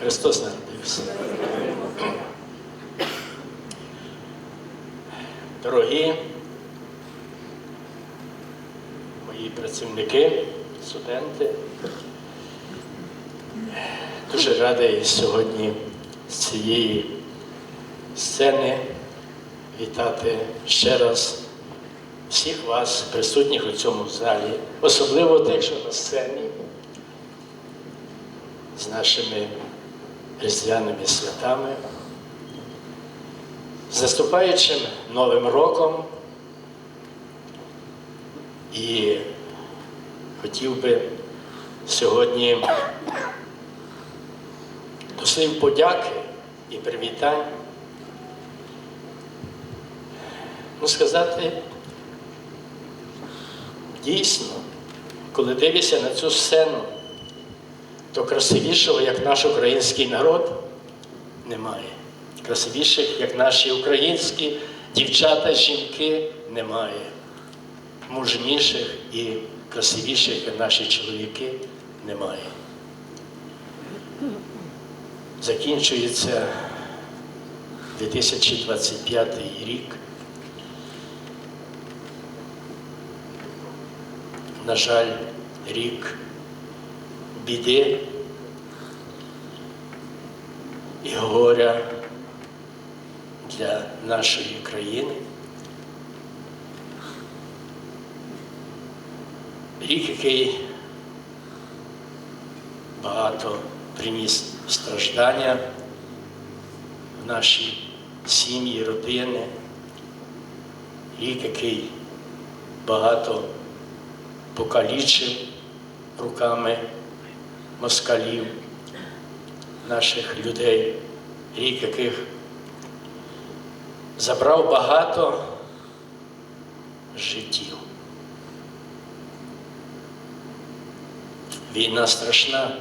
Христос народився. Дорогі мої працівники, студенти, дуже радий сьогодні з цієї сцени вітати ще раз всіх вас, присутніх у цьому залі, особливо тих, що на сцені, з нашими різдвяними святами, з наступаючим Новим роком. І хотів би сьогодні до слів подяки і привітань ну, сказати, дійсно, коли дивишся на цю сцену, то красивішого, як наш український народ, немає. Красивіших, як наші українські дівчата, жінки, немає. Мужніших і красивіших, як наші чоловіки, немає. Закінчується 2025 рік. На жаль, рік біди і горя для нашої країни. Рік, який багато приніс страждання в наші сім'ї, родини, рік, який багато покалічив руками москалів, наших людей, рік яких забрав багато життів. Війна страшна,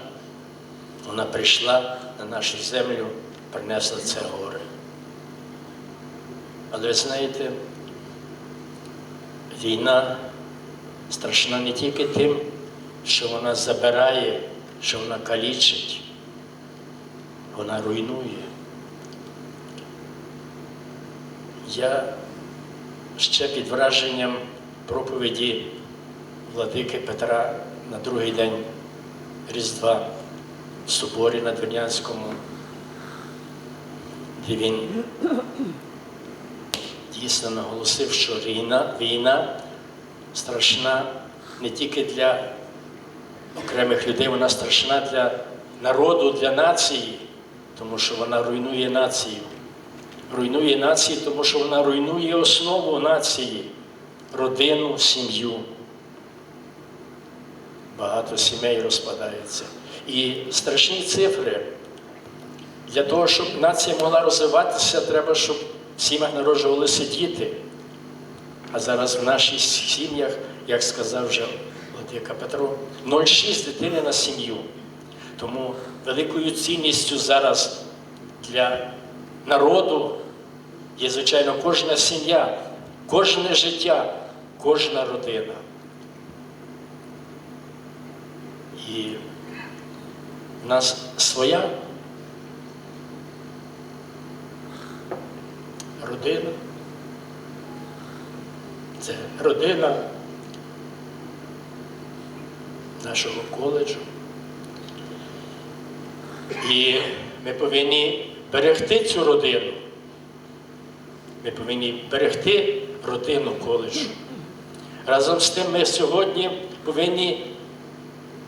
вона прийшла на нашу землю, принесла це горе. Але ви знаєте, війна страшна не тільки тим, що вона забирає, що вона калічить, вона руйнує. Я ще під враженням проповіді владики Петра на другий день Різдва в соборі на Двірнянському, де він дійсно наголосив, що війна, війна страшна не тільки для окремих людей, вона страшна для народу, для нації, тому що вона руйнує націю. Руйнує нації, тому що вона руйнує основу нації, родину, сім'ю. Багато сімей розпадається. І страшні цифри. Для того, щоб нація могла розвиватися, треба, щоб в сім'ях народжувалися діти. А зараз в наших сім'ях, як сказав вже Владика Петро, 0,6 дитини на сім'ю. Тому великою цінністю зараз для народу є, звичайно, кожна сім'я, кожне життя, кожна родина. І в нас своя родина. Це родина нашого коледжу. І ми повинні берегти цю родину. Ми повинні берегти родину коледжу. Разом з тим ми сьогодні повинні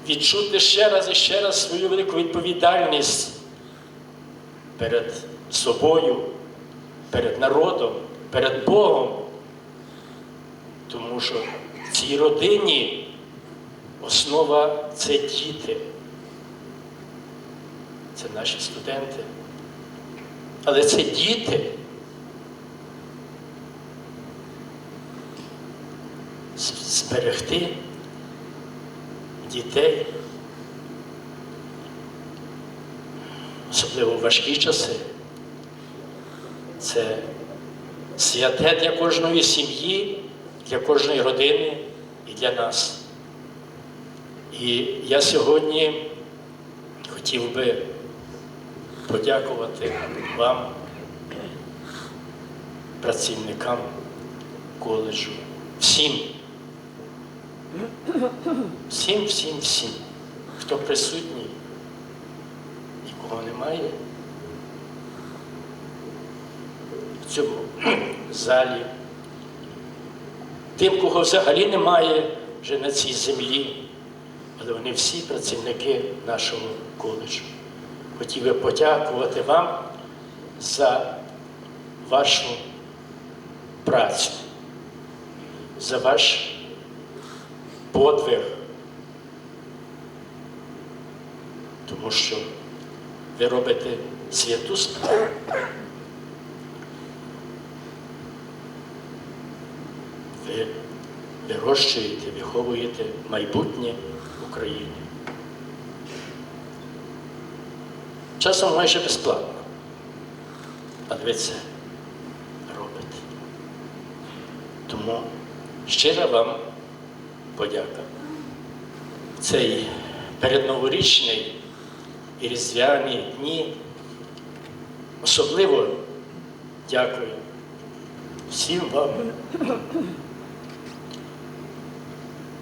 відчути ще раз і ще раз свою велику відповідальність перед собою, перед народом, перед Богом. Тому що в цій родині основа це діти. Це наші студенти. Але це діти. Зберегти дітей, особливо в важкі часи. Це святе для кожної сім'ї, для кожної родини і для нас. І я сьогодні хотів би подякувати вам, працівникам коледжу, всім, всім, всім, всім, хто присутній, нікого немає в цьому залі. Тим, кого взагалі немає вже на цій землі, але вони всі працівники нашого коледжу. Хотів би подякувати вам за вашу працю, за ваш подвиг, тому що ви робите святу справу. Ви вирощуєте, виховуєте майбутнє України. Часом майже безплатно. Але ви це робите. Тому щира вам подяка. Цей передноворічний і різдвяні дні особливо дякую всім вам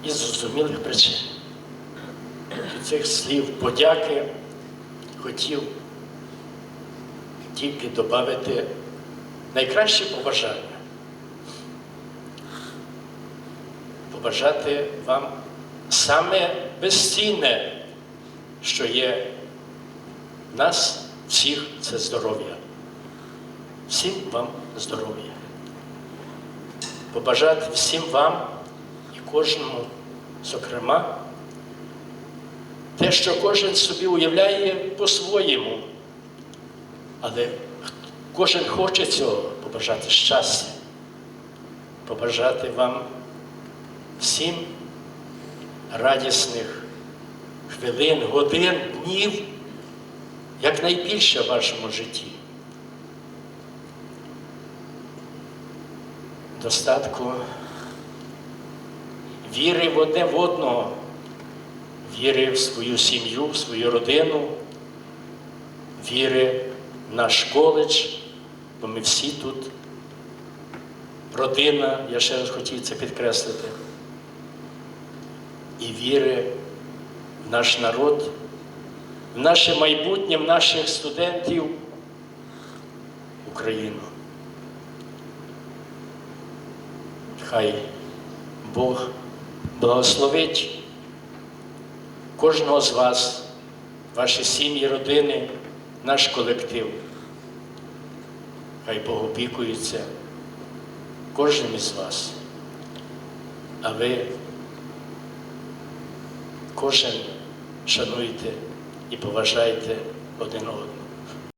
із зрозумілих причин. Цих слів подяки хотів тільки додати найкращі побажання. Побажати вам саме безцінне, що є в нас всіх це здоров'я. Всім вам здоров'я. Побажати всім вам і кожному, зокрема, те, що кожен собі уявляє по-своєму, але кожен хоче цього побажати щастя, побажати вам всім радісних хвилин, годин, днів, якнайбільше в вашому житті. Достатку віри в одне в одного, віри в свою сім'ю, в свою родину, віри в наш коледж, бо ми всі тут родина, я ще раз хотів це підкреслити, і віри в наш народ, в наше майбутнє, в наших студентів, Україну. Хай Бог благословить кожного з вас, ваші сім'ї, родини, наш колектив. Хай Бог опікується кожним із вас. А ви кожен шануйте і поважайте один одного.